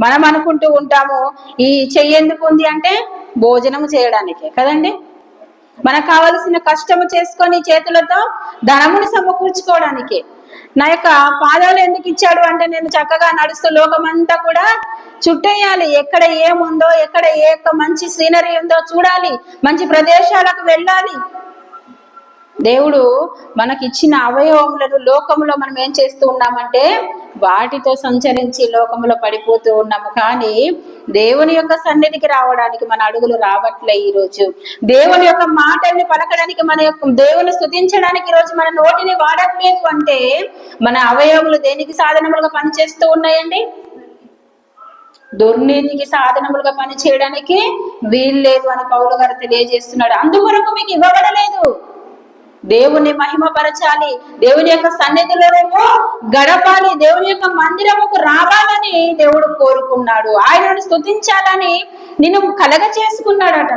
మనం అనుకుంటూ ఉంటాము ఈ చెయ్యి ఎందుకు ఉంది అంటే భోజనం చేయడానికే కదండి? మనకు కావలసిన కష్టము చేసుకొని చేతులతో ధనముని సమకూర్చుకోవడానికి. నా యొక్క పాదాలు ఎందుకు ఇచ్చాడు అంటే నేను చక్కగా నడుస్తూ లోకమంతా కూడా చుట్టేయాలి. ఎక్కడ ఏముందో ఎక్కడ ఏ మంచి సీనరీ ఉందో చూడాలి. మంచి ప్రదేశాలకు వెళ్ళాలి. దేవుడు మనకిచ్చిన అవయవములను లోకములో మనం ఏం చేస్తూ ఉన్నామంటే వాటితో సంచరించి లోకములో పడిపోతూ ఉన్నాము. కానీ దేవుని యొక్క సన్నిధికి రావడానికి మన అడుగులు రావట్లే ఈ రోజు దేవుని యొక్క మాటల్ని పలకడానికి మన యొక్క దేవుని స్థుతించడానికి ఈరోజు రోజు మన నోటిని వాడట్లేదు అంటే మన అవయవములు దేనికి సాధనములుగా పనిచేస్తూ ఉన్నాయండి? దుర్నీతికి సాధనములుగా పని చేయడానికి వీల్లేదు అని పౌలు గారు తెలియజేస్తున్నాడు. అందువరకు మీకు ఇవ్వబడలేదు. దేవుని మహిమపరచాలి. దేవుని యొక్క సన్నిధిలో గడపాలి. దేవుని యొక్క మందిరముకు రావాలని దేవుడు కోరుకున్నాడు. ఆయనను స్తుతించాలని నిన్ను కలగ చేసుకున్నాడట